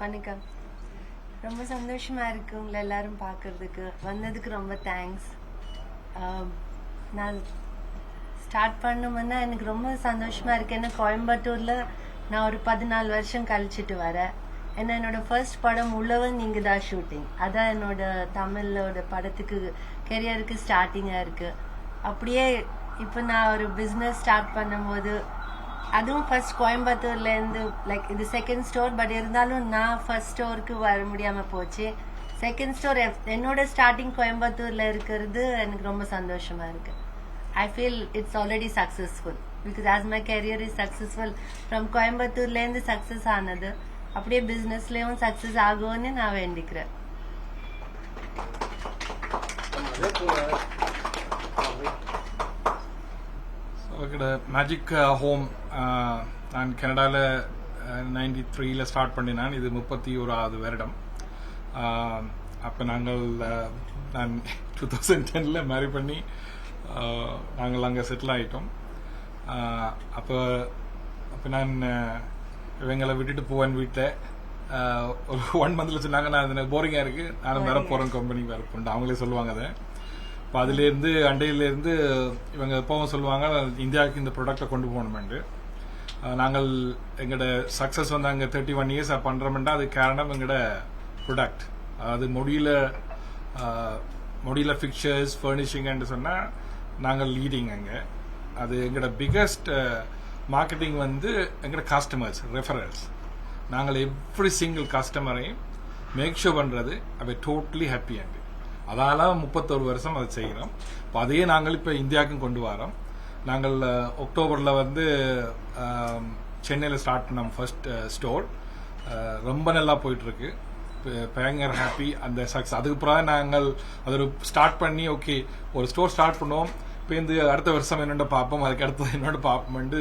வணக்கம். ரொம்ப சந்தோஷமா இருக்கு உங்களை எல்லாரும் பார்க்கறதுக்கு. வந்ததுக்கு ரொம்ப தேங்க்ஸ் நான் ஸ்டார்ட் பண்ணுமுன்னா எனக்கு ரொம்ப சந்தோஷமா இருக்கு. ஏன்னா கோயம்புத்தூர்ல நான் ஒரு பதினாலு வருஷம் கழிச்சிட்டு வரேன். ஏன்னா என்னோட ஃபர்ஸ்ட் படம் உள்ளவன் நீங்க தான் ஷூட்டிங் அதான் என்னோட தமிழோட படத்துக்கு கெரியருக்கு ஸ்டார்டிங்காக இருக்குது அப்படியே இப்போ நான் ஒரு பிஸ்னஸ் ஸ்டார்ட் பண்ணும்போது அதுவும் ஃபர்ஸ்ட் கோயம்புத்தூர்ல இருந்து லைக் இது செகண்ட் ஸ்டோர் பட் இருந்தாலும் நான் ஃபர்ஸ்ட் ஸ்டோருக்கு வர முடியாம போச்சு. செகண்ட் ஸ்டோர் என்னோட ஸ்டார்டிங் கோயம்புத்தூர்ல இருக்கிறது எனக்கு ரொம்ப சந்தோஷமா இருக்கு. I feel it's already successful because as my career is successful from கோயம்புத்தூர்ல இருந்து சக்சஸ் ஆனது அப்படியே பிசினஸ்லயும் சக்சஸ் ஆகும்னு நான் வேண்டிக்கிறேன். ஓகேடா மேஜிக் ஹோம் நான் கனடாவில் நைன்டி uh, த்ரீயில் ஸ்டார்ட் பண்ணினான். இது முப்பத்தி ஓராவது வருடம். அப்போ நாங்கள் uh, நான் டூ தௌசண்ட் டெனில் மேரி பண்ணி uh, நாங்கள் அங்கே செட்டில் ஆகிட்டோம் அப்போ அப்போ நான் இவங்களை விட்டுட்டு போவேன் வீட்டை ஒரு ஒன் மந்தில் சொன்னாங்க நான் போரிங்காக இருக்குது நானும் வர போகிறேன் கம்பெனிக்கு வர போகிறேன் அவங்களே சொல்லுவாங்க அதை. இப்போ அதுலேருந்து அண்டையிலேருந்து இவங்க எப்பவும் சொல்லுவாங்க இந்தியாவுக்கு இந்த ப்ராடக்டை கொண்டு போகணுமெண்டு. நாங்கள் எங்களோட சக்ஸஸ் வந்து அங்கே தேர்ட்டி ஒன் இயர்ஸ் பண்ணுறோம்னா அது காரணம் எங்களோட ப்ரொடக்ட் அது முடியல அஹ், முடியல ஃபிக்சர்ஸ் ஃபர்னிஷிங்கன்னு சொன்னால் நாங்கள் லீடிங் அங்கே. அது எங்களோட பிக்கஸ்ட் மார்க்கெட்டிங் வந்து எங்களோட கஸ்டமர்ஸ் ரெஃபரன்ஸ் நாங்கள் எவ்ரி சிங்கிள் கஸ்டமரையும் மேக் ஷோ பண்ணுறது அவை டோட்டலி ஹாப்பி அங்கே. அதால் முப்பத்தொரு வருஷம் அதை செய்கிறோம். இப்போ அதையே நாங்கள் இப்போ இந்தியாவுக்கும் கொண்டு வரோம். நாங்கள் அக்டோபரில் வந்து சென்னையில் ஸ்டார்ட் பண்ணோம் ஃபர்ஸ்ட் ஸ்டோர் ரொம்ப நல்லா போயிட்டுருக்கு. பயங்கர ஹாப்பி அந்த சக்ஸ் அதுக்கப்புறம் நாங்கள் அது ஒரு ஸ்டார்ட் பண்ணி ஓகே ஒரு ஸ்டோர் ஸ்டார்ட் பண்ணுவோம். இப்போ இந்த அடுத்த வருஷம் என்னோட பார்ப்போம். அதுக்கு அடுத்தது என்னோட பார்ப்போம்ட்டு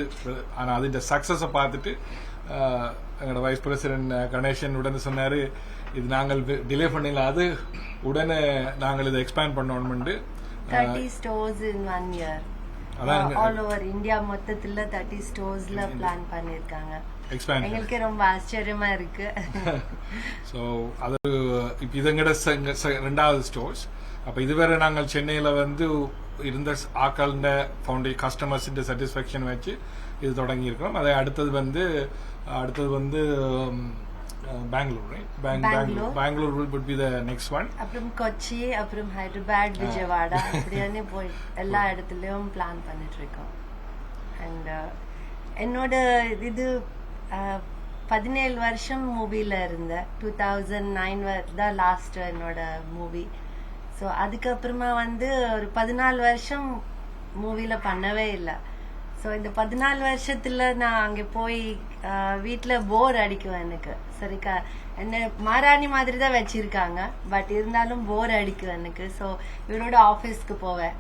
ஆனால் அதுன்ற சக்ஸஸை பார்த்துட்டு எங்களோட வைஸ் பிரசிடென்ட் கணேசன் உடனே சொன்னாரு இது நாங்கள் டிலே பண்ணல அது உடனே நாங்கள் இதை எக்ஸ்பேண்ட் பண்ணணும்னு thirty stores in one year all over India மொத்தத்துல தேர்ட்டி ஸ்டோர்ஸ்ல பிளான் பண்ணிருக்காங்க. எங்களுக்கு ரொம்ப ஆச்சரியமா இருக்கு. ஸோ அது இப்போ இது எங்கட செ- செ- ரெண்டாவது ஸ்டோர்ஸ் அப்போ இதுவரை நாங்கள் சென்னையில் வந்து இருந்த ஆக்கள்ட ஃபவுண்டே கஸ்டமர்ஸின் சாட்டிஸ்ஃபேக்ஷன் வச்சு இது தொடங்கியிருக்கிறோம். அதை அடுத்தது வந்து அடுத்தது வந்து Bangalore Bangalore. Bangalore. Bangalore would be the next one. அப்புறம் கொச்சி அப்புறம் ஹைதராபாத் விஜயவாடா அப்படியானே போய் எல்லா இடத்துலயும் பிளான் பண்ணிட்டு இருக்கோம் அண்ட் என்னோட இது பதினேழு வருஷம் மூவில இருந்தேன் டூ தௌசண்ட் நைன் தான் லாஸ்ட் என்னோட மூவி ஸோ அதுக்கப்புறமா வந்து ஒரு பதினாலு வருஷம் மூவில பண்ணவே இல்லை. ஸோ இந்த பதினாலு வருஷத்துல நான் அங்கே போய் வீட்டில் போர் அடிக்கும் எனக்கு. சரிக்கா? என்ன மாராணி மாதிரி தான் வச்சிருக்காங்க. பட் இருந்தாலும் போர் அடிக்கும் எனக்கு. ஸோ இவரோட ஆஃபீஸ்க்கு போவேன்.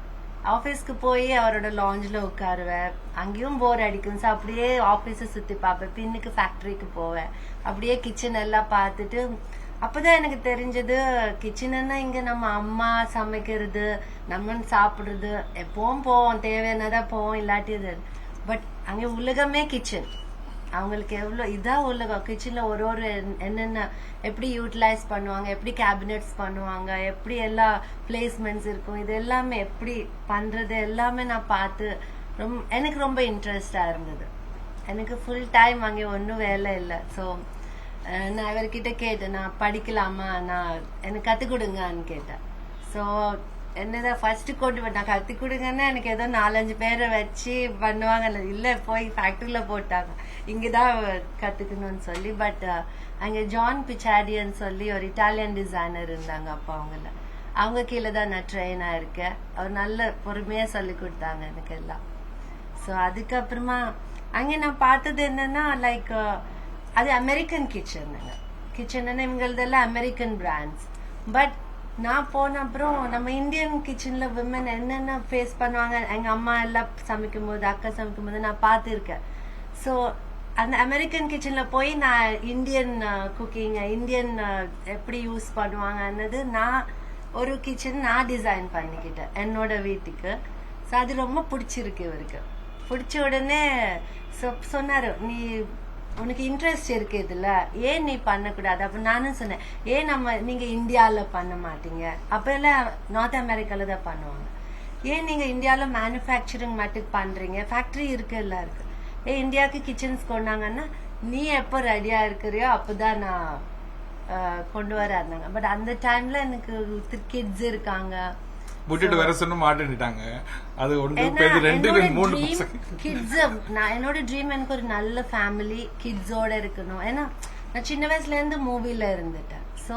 ஆஃபீஸ்க்கு போய் அவரோட லாஞ்சில் உட்காருவேன். அங்கேயும் போர் அடிக்கும். ஸோ அப்படியே ஆஃபீஸை சுற்றி பார்ப்பேன். பின்னுக்கு ஃபேக்ட்ரிக்கு போவேன். அப்படியே கிச்சன் எல்லாம் பார்த்துட்டு அப்பதான் எனக்கு தெரிஞ்சது கிச்சனுன்னா இங்க நம்ம அம்மா சமைக்கிறது நம்ம சாப்பிடுறது. எப்பவும் போவோம் தேவையானதா போவோம் இல்லாட்டி இது. பட் அங்க உலகமே கிச்சன் அவங்களுக்கு எவ்வளவு இதான் உலகம். கிச்சன்ல ஒரு ஒரு என்- என்னென்ன எப்படி யூட்டிலைஸ் பண்ணுவாங்க எப்படி கேபினெட்ஸ் பண்ணுவாங்க எப்படி எல்லா பிளேஸ்மெண்ட்ஸ் இருக்கும் இது எல்லாமே எப்படி பண்றது எல்லாமே நான் பார்த்து ரொம்ப எனக்கு ரொம்ப இன்ட்ரெஸ்டா இருந்தது. எனக்கு ஃபுல் டைம் அங்கே ஒன்றும் வேலை இல்லை. ஸோ நான் இவர்கிட்ட கேட்டேன் நான் படிக்கலாமா? நான் எனக்கு கற்றுக் கொடுங்கன்னு கேட்டேன். ஸோ என்னதான் ஃபர்ஸ்ட் கொண்டு நான் கற்றுக் கொடுங்கன்னா எனக்கு ஏதோ நாலஞ்சு பேரை வச்சு பண்ணுவாங்கல்ல. இல்லை போய் ஃபேக்ட்ரியில் போட்டாங்க. இங்கே தான் கற்றுக்கணும்னு சொல்லி பட் அங்கே ஜான் பிச்சாடியன்னு சொல்லி ஒரு இட்டாலியன் டிசைனர் இருந்தாங்க அப்போ அவங்கள. அவங்க கீழே தான் நான் ட்ரெயின் ஆயிருக்கேன் அவர் நல்ல பொறுமையாக சொல்லி கொடுத்தாங்க எனக்கு எல்லாம். ஸோ அதுக்கப்புறமா அங்கே நான் பார்த்தது என்னன்னா லைக் அது அமெரிக்கன் கிச்சன் கிச்சன் இவங்களதெல்லாம் அமெரிக்கன் பிராண்ட்ஸ் பட் நான் போன அப்புறம் நம்ம இந்தியன் கிச்சன்ல விமன் என்னென்ன ஃபேஸ் பண்ணுவாங்க எங்கள் அம்மா எல்லாம் சமைக்கும் போது அக்கா சமைக்கும் போது நான் பார்த்துருக்கேன். ஸோ அந்த அமெரிக்கன் கிச்சன்ல போய் நான் இந்தியன் குக்கிங் இந்தியன் எப்படி யூஸ் பண்ணுவாங்கன்னது நான் ஒரு கிச்சன் நான் டிசைன் பண்ணிக்கிட்டேன் என்னோட வீட்டுக்கு. ஸோ அது ரொம்ப பிடிச்சிருக்கு இவருக்கு. பிடிச்ச உடனே சொ- சொன்னார் நீ உனக்கு இன்ட்ரெஸ்ட் இருக்கு இதுல. ஏன் நீ பண்ணக்கூடாது? அப்ப நானும் சொன்னேன் ஏன் நம்ம நீங்க இந்தியாவில் பண்ண மாட்டீங்க? அப்பெல்லாம் நார்த் அமெரிக்கால தான் பண்ணுவாங்க. ஏன் நீங்க இந்தியாவில் மேனுஃபேக்சரிங் மட்டும் பண்றீங்க? ஃபேக்டரி இருக்கு எல்லாம் இருக்கு. ஏ இந்தியாவுக்கு கிச்சன்ஸ் கொண்டாங்கன்னா நீ எப்போ ரெடியா இருக்கிறியோ அப்போதான் நான் கொண்டு வர இருந்தாங்க. பட் அந்த டைம்ல எனக்கு கிட்ஸ் இருக்காங்க. விட்டுட்டு வர சொன்ன மாட்டேன்னுட்டாங்க அது ஒன்று ரெண்டு மூணு kids நான் என்னோட ட்ரீம் எனக்கு ஒரு நல்ல ஃபேமிலி கிட்ஸோட இருக்கணும். ஏன்னா நான் சின்ன வயசுல இருந்து மூவில இருந்துட்டேன். ஸோ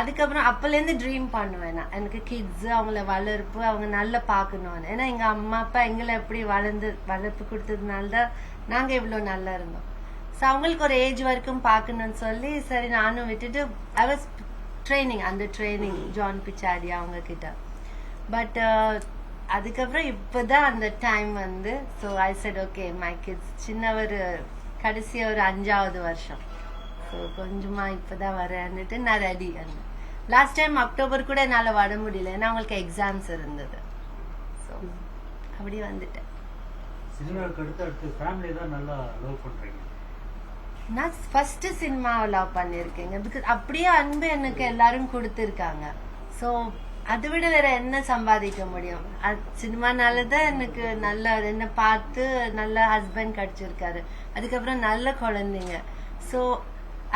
அதுக்கப்புறம் அப்பல இருந்து ட்ரீம் பண்ணுவேன் நான். எனக்கு கிட்ஸ் அவங்கள வளர்ப்பு அவங்க நல்லா பார்க்கணும் ஏன்னா எங்க அம்மா அப்பா எங்களை எப்படி வளர்ந்து வளர்ப்பு கொடுத்ததுனால தான் நாங்க இவ்வளவு நல்லா இருந்தோம். ஸோ அவங்களுக்கு ஒரு ஏஜ் வரைக்கும் பார்க்கணும்னு சொல்லி சரி நானும் விட்டுட்டு ஐ வாஸ் ட்ரைனிங் அந்த ட்ரைனிங் ஜான் பிச்சாடி அவங்க கிட்ட பட் அதுக்கப்புறம் இப்பதான் அந்த டைம் வந்து so I said okay my kids சின்னவர் கடைசி ஒரு அஞ்சாவது வருஷம். ஸோ கொஞ்சமா இப்பதான் வரேன்னுட்டு நான் ரெடி லாஸ்ட் டைம் அக்டோபர் கூட என்னால் வர முடியல ஏன்னா அவங்களுக்கு எக்ஸாம்ஸ் இருந்தது. ஸோ அப்படி வந்துட்டேன். தான் நான் ஃபர்ஸ்ட் சினிமாவை லவ் பண்ணியிருக்கேங்க பிகாஸ் அப்படியே அன்பு எனக்கு எல்லாரும் கொடுத்துருக்காங்க. ஸோ அதை விட வேற என்ன சம்பாதிக்க முடியும்? சினிமானால தான் எனக்கு நல்ல என்ன பார்த்து நல்ல ஹஸ்பண்ட் கிடைச்சிருக்காரு. அதுக்கப்புறம் நல்ல குழந்தைங்க. ஸோ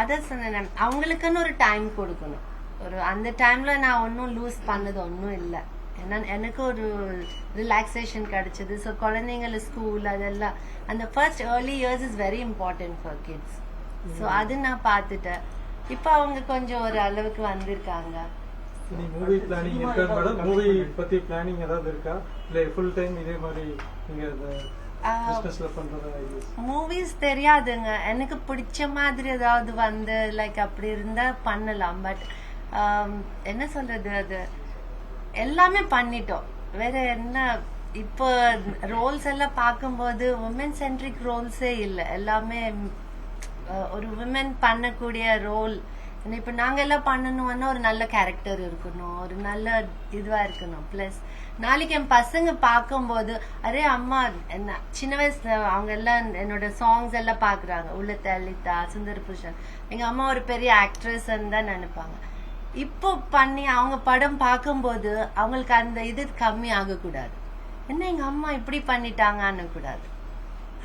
அதை சொன்னேன் அவங்களுக்குன்னு ஒரு டைம் கொடுக்கணும். ஒரு அந்த டைம்ல நான் ஒன்றும் லூஸ் பண்ணது ஒன்றும் இல்லை. ஏன்னா எனக்கு ஒரு ரிலாக்ஸேஷன் கிடைச்சது. ஸோ குழந்தைங்கள ஸ்கூல் அதெல்லாம் அந்த first early years is very important for kids so அது நான் பார்த்துட்டேன். இப்போ அவங்க கொஞ்சம் ஒரு அளவுக்கு வந்திருக்காங்க. இனி மூவி பிளானிங் இருக்கா மேடம் மூவி பத்தி பிளானிங் ஏதாவது இருக்கா? இல்ல ஃபுல் டைம் இதே மாதிரி நீங்க மூவிஸ் தெரியாதுங்க. எனக்கு பிடிச்ச மாதிரி ஏதாவது வந்து லைக் அப்படி இருந்தா பண்ணலாம். பட் என்ன சொல்றது அது? எல்லாமே பண்ணிட்டோம். வேற என்ன? இப்போ ரோல்ஸ் எல்லாம் பார்க்கும்போது உமன் சென்ட்ரிக் ரோல்ஸே இல்லை. எல்லாமே ஒரு விமன் பண்ணக்கூடிய ரோல் இப்ப நாங்க எல்லாம் பண்ணணும்னா ஒரு நல்ல கேரக்டர் இருக்கணும் ஒரு நல்ல இதுவா இருக்கணும். பிளஸ் நாளைக்கு என் பசங்க பார்க்கும்போது அரே அம்மா என்ன சின்ன வயசுல அவங்க எல்லாம் என்னோட சாங்ஸ் எல்லாம் பாக்குறாங்க உள்ள தலிதா சுந்தர் புருஷன் எங்க அம்மா ஒரு பெரிய ஆக்ட்ரஸ் தான் நினைப்பாங்க. இப்போ பண்ணி அவங்க படம் பார்க்கும்போது அவங்களுக்கு அந்த இது கம்மி ஆகக்கூடாது. என்ன எங்க அம்மா இப்படி பண்ணிட்டாங்கன்னு கூடாது.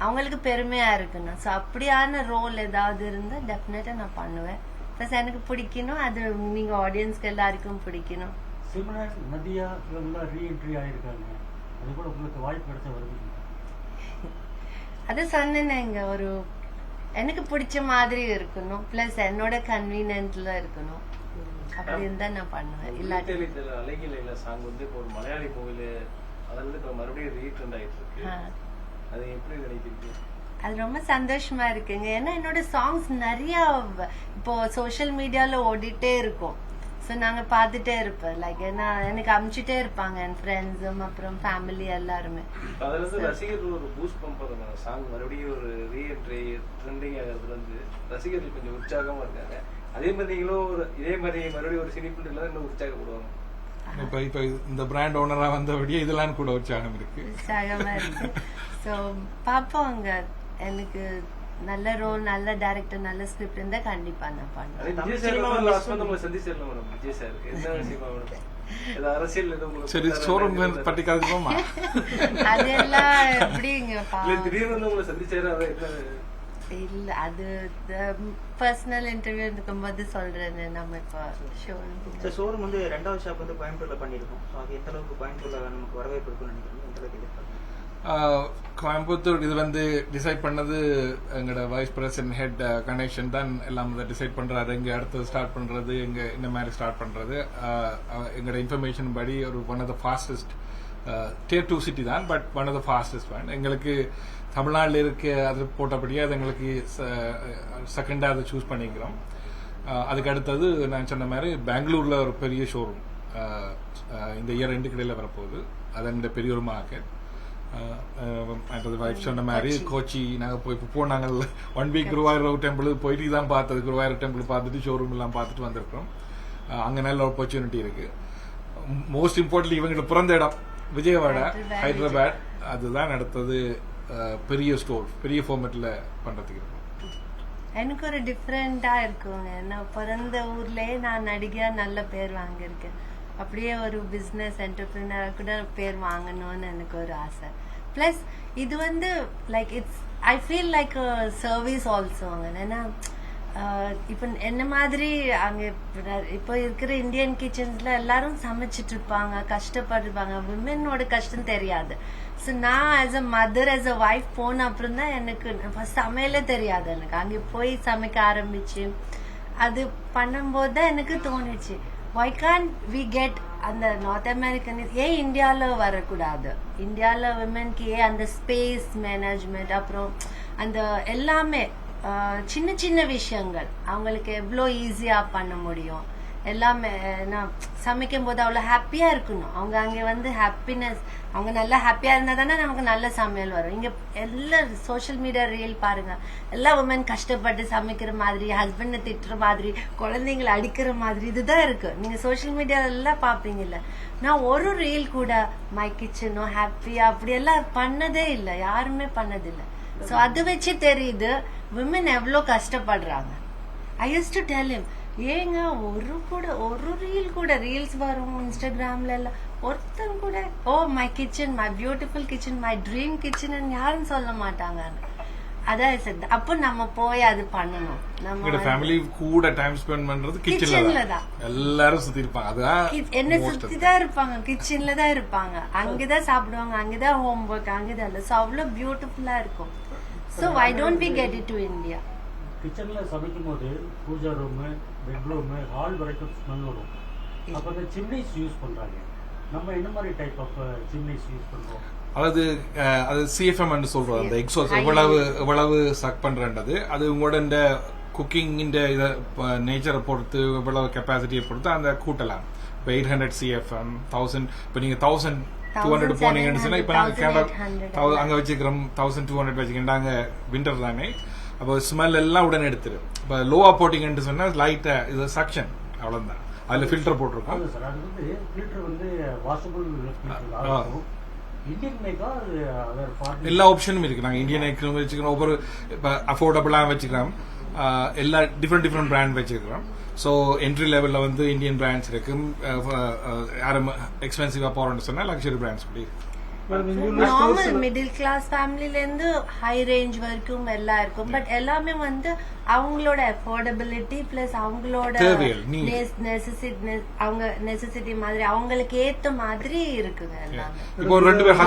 அவங்களுக்கு பெருமையா இருக்கணும். ஸோ அப்படியான ரோல் ஏதாவது இருந்தா டெஃபினட்டா நான் பண்ணுவேன். ப்ளஸ் எனக்கு பிடிக்கணும். அது நீங்க ஆடியன்ஸ்க்கு எல்லாருக்கும் பிடிக்கணும். சிம்ரன் நதியா இவங்கெல்லாம் ரீஎன்ட்ரி ஆயிருக்காங்க. அது கூட உங்களுக்கு வாய்ப்பு கிடைச்சா வருவீங்க அது சொன்னேங்க ஒரு எனக்கு பிடிச்ச மாதிரி இருக்கணும். ப்ளஸ் என்னோட கன்வீனியன்ட்ல இருக்கணும். அப்படி இருந்தா நான் பண்ணுவேன். இல்லாட்டி அழகில சாங் வந்து இப்போ ஒரு மலையாளி மூவில அதுல இருந்து இப்ப மறுபடியும் ரீட்ரெண்ட் ஆயிட்டு இருக்கு. அது எப்படி நினைக்கிறீங்க? அது ரொம்ப சந்தோஷமா இருக்குங்க. ஏன்னா என்னோட சாங்ஸ் நிறைய இப்போ சோஷியல் மீடியால ஓடிட்டே இருக்கும். ஸோ நாங்க பார்த்துட்டே இருப்போம். லைக் ஏன்னா எனக்கு அமுச்சிட்டே இருப்பாங்க என் ஃப்ரெண்ட்ஸும் அப்புறம் ஃபேமிலி எல்லாருமே. அதுல ரசிகர்கள் ஒரு பூஸ்ட் பண்றாங்க சாங் மறுபடியும் ஒரு ரீஎன்ட்ரி ட்ரெண்டிங் ஆகிறதுல இருந்து ரசிகர்கள் கொஞ்சம் உற்சாகமா இருக்காங்க. அதே மாதிரி நீங்களும் ஒரு இதே மாதிரி மறுபடியும் ஒரு சினிப்பில் இன்னும் உற்சாகப்படுவாங்க. இப்ப இப்ப இந்த பிராண்ட் ஓனரா வந்தபடியே இதெல்லாம் கூட உற்சாகம் இருக்கு. உற்சாகமா இருக்கு. ஸோ பார்ப்போங்க. எனக்கு நல்ல ரோல் நல்ல டைரக்டர் நல்ல ஸ்கிரிப்ட் இருந்தா கண்டிப்பா நான் பண்ணுவேன். ஷோரூம் அதெல்லாம் எப்படிங்க இல்ல அதை பர்சனல் இன்டர்வியூ இருக்கும்போது சொல்றேன் நம்ம இப்போ ஷோ சார் ஷோரூம் வந்து ரெண்டாவது ஷாப் வந்து கோயம்புத்தூர்ல பண்ணியிருக்கோம். ஸோ அது எந்த அளவுக்கு கோயம்புத்தூர்ல நமக்கு வரவேற்பு இருக்கும்னு எந்த அளவுக்கு கோயம்புத்தூர் இது வந்து டிசைட் பண்ணது எங்களோட வைஸ் பிரசிடென்ட் ஹெட் கனெக்ஷன் தான் எல்லாம் இதை டிசைட் பண்றாரு. எங்க அடுத்து ஸ்டார்ட் பண்றது எங்கே இந்த மாதிரி ஸ்டார்ட் பண்றது. எங்களோட இன்ஃபர்மேஷன் படி ஒரு one of the fastest day to city தான் but one of the fastest one எங்களுக்கு தமிழ்நாட்டில் இருக்க அது போட்டபடியே அது எங்களுக்கு செகண்டாக அதை சூஸ் பண்ணிக்கிறோம். அதுக்கு அடுத்தது நான் சொன்ன மாதிரி பெங்களூர்ல ஒரு பெரிய ஷோரூம் இந்த இயர் ரெண்டு கடையில் வரப்போகுது. அது எங்களுடைய பெரிய ஒரு மார்க்கெட் வைஃப் சொன்ன மாதிரி கோச்சி நாங்கள் போய் இப்போ போனாங்கல்ல ஒன் வீக் குருவாயூர் டெம்பிள் போயிட்டு தான் பார்த்தது. குருவாயூர் டெம்பிள் பார்த்துட்டு ஷோரூம் எல்லாம் பார்த்துட்டு வந்திருக்கிறோம். அங்க நல்ல ஆப்பர்ச்சுனிட்டி இருக்கு. மோஸ்ட் இம்பார்ட்டன்ட் இவங்களோட பிறந்த இடம் விஜயவாடா ஹைதராபாத். அதுதான் அடுத்தது அஹ், பெரிய ஸ்டோர் பெரிய ஃபார்மேட்டில் பண்றதுக்கு இருக்கும் எனக்கு ஒரு டிஃப்ரெண்டா இருக்குங்க. நான் பிறந்த ஊர்லயே நான் நடிகையா நல்ல பேர் வாங்கியிருக்கேன். அப்படியே ஒரு பிஸ்னஸ் என்டர்பிரினராக கூட பேர் வாங்கணும்னு எனக்கு ஒரு ஆசை. ப்ளஸ் இது வந்து like it's I feel like service ஆல்சோங்க ஏன்னா இப்போ என்ன மாதிரி அங்கே இப்போ இருக்கிற இந்தியன் கிச்சன்ஸ்ல எல்லாரும் சமைச்சிட்டு இருப்பாங்க கஷ்டப்படுவாங்க. விமனோட கஷ்டம் தெரியாது. ஸோ நான் as a mother as a wife போன அப்புறம் தான் எனக்கு ஃபர்ஸ்ட் சமையலே தெரியாது எனக்கு. அங்கே போய் சமைக்க ஆரம்பிச்சு அது பண்ணும்போது தான் எனக்கு தோணுச்சு. ஒய் கான் வி கெட் அந்த நார்த் அமெரிக்கன் ஏன் இந்தியாவில் வரக்கூடாது? இந்தியாவில் விமனுக்கு ஏன் அந்த ஸ்பேஸ் மேனேஜ்மெண்ட் அப்புறம் அந்த எல்லாமே சின்ன சின்ன விஷயங்கள் அவங்களுக்கு எவ்வளோ ஈஸியாக பண்ண முடியும்? எல்லாமே நான் சமைக்கும் போது அவ்வளோ ஹாப்பியா இருக்கணும். அவங்க அங்கே வந்து ஹாப்பினஸ் அவங்க நல்லா ஹாப்பியா இருந்தா தானே நமக்கு நல்ல சமையல் வரும். இங்க எல்லா சோஷியல் மீடியா ரீல் பாருங்க. எல்லா உமன் கஷ்டப்பட்டு சமைக்கிற மாதிரி ஹஸ்பண்டை திட்டுற மாதிரி குழந்தைங்களை அடிக்கிற மாதிரி இதுதான் இருக்கு. நீங்க சோஷியல் மீடியால எல்லாம் பாப்பீங்கல்ல. நான் ஒரு ரீல் கூட மை கிச்சனோ ஹாப்பியா அப்படியெல்லாம் பண்ணதே இல்லை. யாருமே பண்ணதில்லை. ஸோ அது வச்சு தெரியுது விமன் எவ்வளோ கஷ்டப்படுறாங்க. ஐ யூஸ் டு டெல் ஏங்க ஒரு கூட ஒரு ரீல் கூட ரீல்ஸ் வரும் இன்ஸ்டாகிராம்ல எல்லாம். ஒருத்தன் கூட ஓ my kitchen my beautiful kitchen my dream kitchen யாரும் சொல்ல மாட்டாங்க. அதான் said. அப்போ நம்ம போய் அது பண்ணணும். நம்ம ஃபேமிலி கூட டைம் ஸ்பெண்ட் பண்றது கிச்சன்ல தான். எல்லாரும் சுத்தி இருப்பாங்க. அதுதான் Ki- என்ன சுத்தி தான் இருப்பாங்க. கிச்சன்ல தான் இருப்பாங்க. அங்கதான் சாப்பிடுவாங்க. அங்கதான் ஹோம் ஒர்க் அங்கதான் இல்ல சோ அவ்வளவு பியூட்டிஃபுல்லா இருக்கும். So why don't we get it to India கிச்சனில் சமைக்கும் போது பூஜா ரூமு பெட்ரூமு ஹால் வரைக்கும் ஸ்மெல் வரும். அப்போ அந்த சிம்னிஸ் யூஸ் பண்ணுறாங்க நம்ம என்ன மாதிரி டைப் ஆஃப் சிம்னிஸ் யூஸ் பண்ணுறோம் அதாவது அது சிஎஃப்எம் என்று சொல்றது அந்த எக்ஸோஸ் எவ்வளவு எவ்வளவு சக் பண்றன்றது. அது உங்களோட இந்த குக்கிங் இத நேச்சரை பொறுத்து எவ்வளவு கெப்பாசிட்டியை பொறுத்து அந்த கூட்டலாம் இப்போ எயிட் ஹண்ட்ரட் சிஎஃப்எம் தௌசண்ட் இப்போ நீங்க தௌசண்ட் டூ ஹண்ட்ரட் போனீங்கன்னு சொன்னா இப்போ நாங்கள் கேரளா 1800 தௌ- அங்க வச்சுக்கிறோம் தௌசண்ட் டூ ஹண்ட்ரட் வச்சுக்கிறோம் நாங்க விண்டர் தானே. அப்போ ஸ்மெல் எல்லாம் உடனே எடுத்துரும் இப்போ லோவா போட்டிங்கன்னு சொன்னா லைட்டா இது சக்ஷன் அவ்வளவுதான். அதுல ஃபில்டர் போட்டிருக்கோம். சார் அது வந்து ஃபில்டர் வந்து வாஷபிள் எல்லா ஆப்ஷனும் இருக்கு. நாங்க இந்தியன் ஐக்கியம் வச்சுக்கிறோம். ஒவ்வொரு இப்போ அஃபோர்டபுளாக வச்சுக்கிறோம். எல்லா டிஃப்ரெண்ட் டிஃப்ரெண்ட் பிராண்ட் வச்சுக்கிறோம். ஸோ என்ட்ரி லெவலில் வந்து இந்தியன் பிராண்ட்ஸ் இருக்கு. யாரும் எக்ஸ்பென்சிவாக போகிறோம்னு சொன்னால் லக்ஸரி பிராண்ட்ஸ் அப்படி நார்மல் மிடில் கிளாஸ் ஃபேமிலில இருந்து ஹை ரேஞ்ச் வரைக்கும் எல்லாம் இருக்கும். பட் எல்லாமே வந்து அவங்களோட அஃபோர்டபிலிட்டி பிளஸ் அவங்களோட அவங்க நெசசிட்டி மாதிரி அவங்களுக்கு ஏத்த மாதிரி இருக்குங்க எல்லாமே. இப்போ ஒரு ரெண்டு பேர்.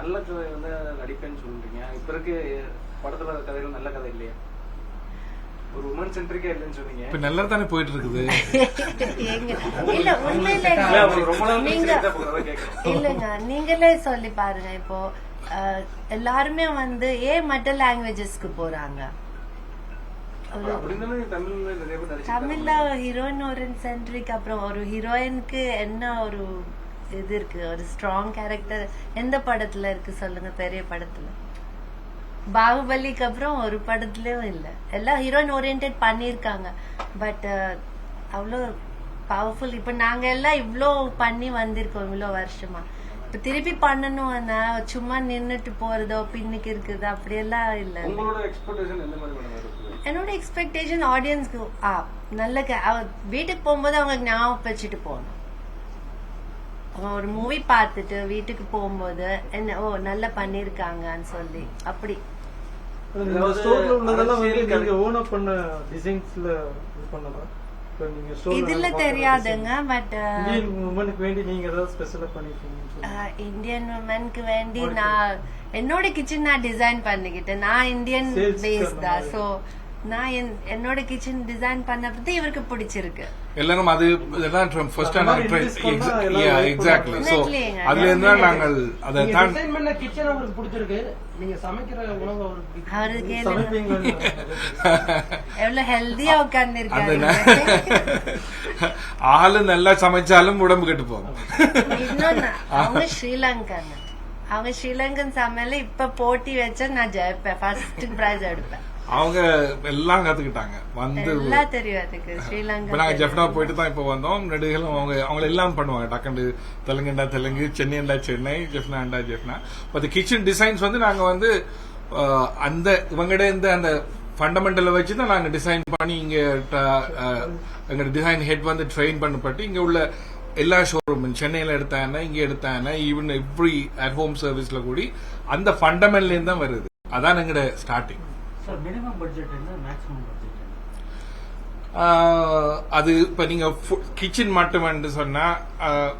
நல்ல கதை வந்து நடிப்பேன்னு சொல்றீங்க. இப்ப இருக்க படத்துல கதைகள் நல்ல கதை இல்லையா? ஒரு உமன் சென்ட்ரிக்கா இல்லைன்னு சொன்னீங்க. இப்போ நல்லா தானே போயிட்டு இருக்குது ஏங்க இல்ல உண்மையில இல்ல, அவங்க ரொம்ப நாள் நீங்க கழிச்சு போகிறதா கேட்கறேன் இல்லைங்க நீங்களே சொல்லி பாருங்க இப்போ எல்லாருமே வந்து ஏன் மற்ற லாங்குவேஜஸ்க்கு போறாங்க. தமிழ்ல ஹீரோயின் ஒரு சென்ட்ரிக் அப்புறம் ஒரு ஹீரோயினுக்கு என்ன ஒரு இது இருக்கு ஒரு ஸ்ட்ராங் கேரக்டர் எந்த படத்துல இருக்கு சொல்லுங்க பெரிய படத்துல? பாகுபலிக்கு அப்புறம் ஒரு படத்துலயும் இல்ல. எல்லாம் ஹீரோயின் ஓரியன்ட் பண்ணிருக்காங்க பட் அவ்வளோ பவர்ஃபுல் இப்ப நாங்க எல்லாம் இவ்ளோ பண்ணி வந்திருக்கோம் இவ்ளோ வருஷமா. இப்ப திருப்பி பண்ணணும்னா சும்மா நின்னுட்டு போறதோ பின்னுக்கு இருக்குதோ அப்படியெல்லாம் இல்ல. என்னோட எக்ஸ்பெக்டேஷன் ஆடியன்ஸ்க்கு ஆ நல்ல வீட்டுக்கு போகும்போது அவங்க ஞாபகம் வச்சுட்டு போகணும். ஒரு மூவி பார்த்துட்டு வீட்டுக்கு போகும்போது என்ன ஓ நல்லா பண்ணிருக்காங்கன்னு சொல்லி. அப்படி. இதுல தெரியாதுங்க பட் இந்தியன் உமனுக்கு வேண்டி நீங்க ஏதாவது ஸ்பெஷலா பண்ணிருக்கீங்கன்னு சொல்லுங்க. இந்தியன் உமனுக்கு வேண்டி நான் என்னோட கிச்சன் நான் டிசைன் பண்ணிக்கிட்டேன். நான் இந்தியன் பேஸ் தான். சோ நான் என்- என்னோட கிச்சன் டிசைன் பண்ணப்பது இவருக்கு பிடிச்சிருக்கு. எல்லாரும் அது இதெல்லாம் ஃபர்ஸ்ட் like எக்ஸாக்ட்லி Exactly. அதுல இருந்தா நாங்கள் அதை நீங்க தான் டிசைன் பண்ண கிச்சன் அவருக்கு பிடிச்சிருக்கு. நீங்க சமைக்கிற உணவு அவருக்கு. அவருக்கு எவ்வளவு ஹெல்தியா உட்கார்ந்து ந- ஆளு நல்லா சமைச்சாலும் உடம்பு கெட்டு போகும். இன்னொன்னு அவங்க ஸ்ரீலங்கன் அவங்க ஸ்ரீலங்கன் சமையல இப்ப போட்டி வச்சா நான் ஜெயிப்பேன். ஃபர்ஸ்ட் பிரைஸ் எடுப்பேன். அவங்க எல்லாம் கத்துக்கிட்டாங்க. வந்து நாங்க ஜெஃப்னா போயிட்டு தான் இப்ப வந்தோம். நெடுகளும் அவங்க அவங்க எல்லாம் பண்ணுவாங்க. டக்கண்டு தெலுங்குண்டா தெலுங்கு சென்னைண்டா சென்னை ஜெஃப்னாண்டா ஜெஃப்னா. பட் கிச்சன் டிசைன்ஸ் வந்து நாங்க வந்து அந்த இவங்கட இந்த அந்த ஃபண்டமெண்டலை வச்சு தான் நாங்கள் டிசைன் பண்ணி இங்கே எங்களோட டிசைன் ஹெட் வந்து ட்ரெயின் பண்ணப்பட்டு இங்கே உள்ள எல்லா ஷோரூம் சென்னையில் எடுத்தாங்க இங்கே எடுத்தாங்க ஈவன் எவ்ரி அட் ஹோம் சர்வீஸில் கூடி அந்த ஃபண்டமெண்ட்லேருந்து தான் வருது. அதான் எங்களோட ஸ்டார்டிங் சார் மினிமம் பட்ஜெட் என்ன மேக்ஸிமம் பட்ஜெட் அது இப்போ நீங்கள் கிச்சன் மட்டும் என்று சொன்னால்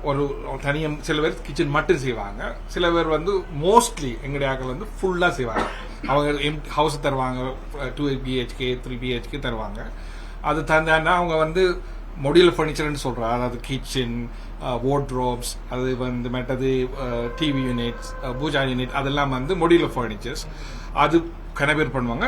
ஒரு தனியம் சில பேர் கிச்சன் மட்டும் செய்வாங்க. சில பேர் வந்து மோஸ்ட்லி எங்களுடைய ஆக்கள் வந்து ஃபுல்லாக செய்வாங்க. அவங்க எம் ஹவுஸ் தருவாங்க டூ பிஹெச்கே த்ரீ பிஹெச்கே தருவாங்க. அது தந்தான்னா அவங்க வந்து மொடியில் ஃபர்னிச்சர்னு சொல்கிறாங்க அதாவது கிச்சன் வார்ட்ரோப்ஸ் அது வந்து மற்றது டிவி யூனிட்ஸ் பூஜா யூனிட் அதெல்லாம் வந்து மொடியூல் ஃபர்னிச்சர்ஸ் அது கனவேர் பண்ணுவாங்க.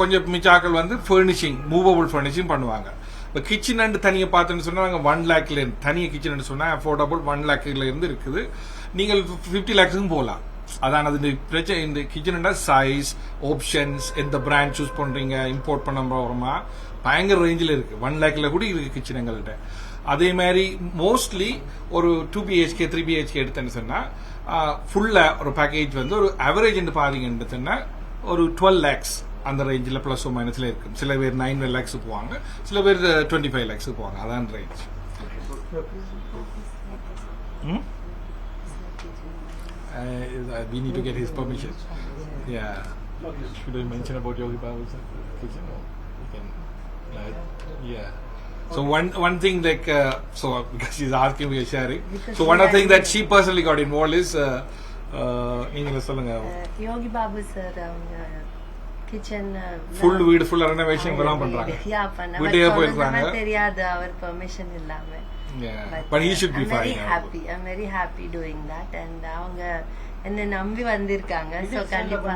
கொஞ்சம் மிச்சாக்கள் வந்து ஃபர்னிஷிங் மூவபிள் ஃபர்னிஷிங் பண்ணுவாங்க. இப்போ கிச்சன் அண்டு தனியாக பார்த்தோன்னு சொன்னால் நாங்கள் ஒன் லேக்லேருந்து தனியாக கிச்சன் சொன்னால் அஃபோர்டபுள் ஒன் லேக்லேருந்து இருக்குது. நீங்கள் ஃபிஃப்டி லேக்ஸுக்கும் போகலாம் அதான் அது இந்த பிரச்சனை இந்த கிச்சனோட சைஸ் ஆப்ஷன்ஸ் எந்த பிராண்ட் சூஸ் பண்ணுறீங்க இம்போர்ட் பண்ண போகிறோமா பயங்கர ரேஞ்சில் இருக்குது ஒன் லேக்கில் கூட இருக்குது கிச்சன் எங்கள்கிட்ட அதே மாதிரி மோஸ்ட்லி ஒரு டூ பிஹெச்கே த்ரீ பிஹெச்கே எடுத்தேன்னு சொன்னால் ஃபுல்லாக ஒரு பேக்கேஜ் வந்து ஒரு அவரேஜ் பார்த்தீங்கன்னு சொன்னால் ஒரு டுவெல் லேக்ஸ் அந்த ரேஞ்சில் ப்ளஸ் மைனஸ்ல இருக்கு சில பேர் நைன் லேக்ஸ் போவாங்க சில பேர் டுவெண்ட்டி ஃபைவ் லேக்ஸ் போவாங்க அதான் range Uh, we need to get his permission. Yeah. Should I mention about Yogi Baba's kitchen? Or we can. Uh, yeah. So one one thing like uh, so because she's asking we are sharing. Because So one of the we things are- that she personally got involved is uh, uh, நீங்க சொல்லுங்க Yogi Babu sir அவங்க kitchen full வீடு full renovation எல்லாம் பண்றாங்க யா பண்ண வீட்டையே போயிருக்காங்க தெரியாது அவர் பெர்மிஷன் இல்லாம should be I'm fine. very yeah. happy. I'm very happy doing that. And அவங்க என்ன நம்பி வந்திருக்காங்க. ஸோ கண்டிப்பா.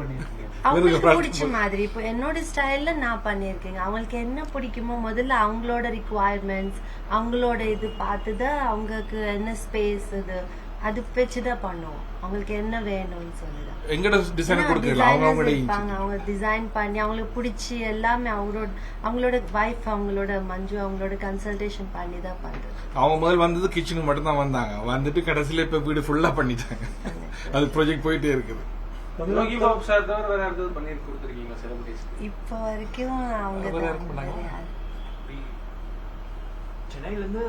பண்ணிருக்கீங்க? அவங்களுக்கு பிடிச்ச மாதிரி இப்போ என்னோட ஸ்டைல்ல நான் பண்ணியிருக்கேங்க. அவங்களுக்கு என்ன பிடிக்குமோ முதல்ல அவங்களோட ரிக்குவயர்மெண்ட்ஸ் அவங்களோட இது பார்த்துதான் அவங்களுக்கு என்ன ஸ்பேஸ் இது. அது வச்சுதான் பண்ணுவோம். அவங்களுக்கு என்ன வேணும்னு சொல்லிதான். எங்கட டிசைன் கொடுக்கல அவங்க இருப்பாங்க டிசைன் பண்ணி அவங்களுக்கு பிடிச்சி எல்லாமே அவங்களோட அவங்களோட வைஃப் அவங்களோட மஞ்சு அவங்களோட கன்சல்டேஷன் பண்ணி தான் பண்றது. அவங்க முதல் வந்தது கிச்சனுக்கு மட்டும் தான் வந்தாங்க. வந்துட்டு கடைசியில இப்ப வீடு ஃபுல்லா பண்ணிட்டாங்க. அது ப்ராஜெக்ட் போயிட்டே இருக்குது. இப்போ வரைக்கும் அவங்க தான். சென்னையில இருந்து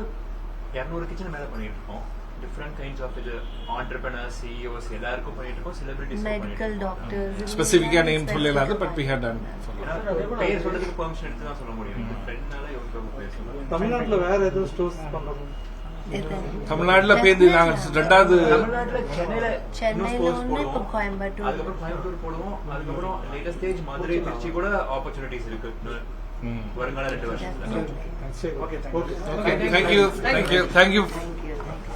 இரநூறு கிச்சன் மேல பண்ணிட்டு இருக்கோம். டிஃப்ரெண்ட் கைண்ட்ஸ் ஆஃப் இது ஆண்டர்பிரினர்ஸ் சிஇஓஸ் E எல்லாருக்கும் பண்ணிட்டு இருக்கோம் செலிபிரிட்டிஸ் மெடிக்கல் டாக்டர்ஸ் ஸ்பெசிஃபிக்கா நேம் சொல்லலாது பட் வி ஹேட் டன் பேர் சொல்றதுக்கு பெர்மிஷன் எடுத்து தான் சொல்ல முடியும். ஃப்ரெண்ட்னால பேர் சொல்லுவாங்க தமிழ்நாட்டுல வேற எதுவும் ஸ்டோர்ஸ் பண்றோம் தமிழ்நாட்டுல பேருந்து நாங்க ரெண்டாவது சென்னையில சென்னையில ஒண்ணு, இப்போ. கோயம்புத்தூர். அதுக்கப்புறம் கோயம்புத்தூர் போடுவோம். அதுக்கப்புறம் லேட்டஸ்ட் ஸ்டேஜ் மதுரை திருச்சி கூட ஆப்பர்ச்சுனிட்டிஸ் இருக்கு. வருங்கால ரெண்டு வருஷத்துல. சரி okay okay thank you thank you thank you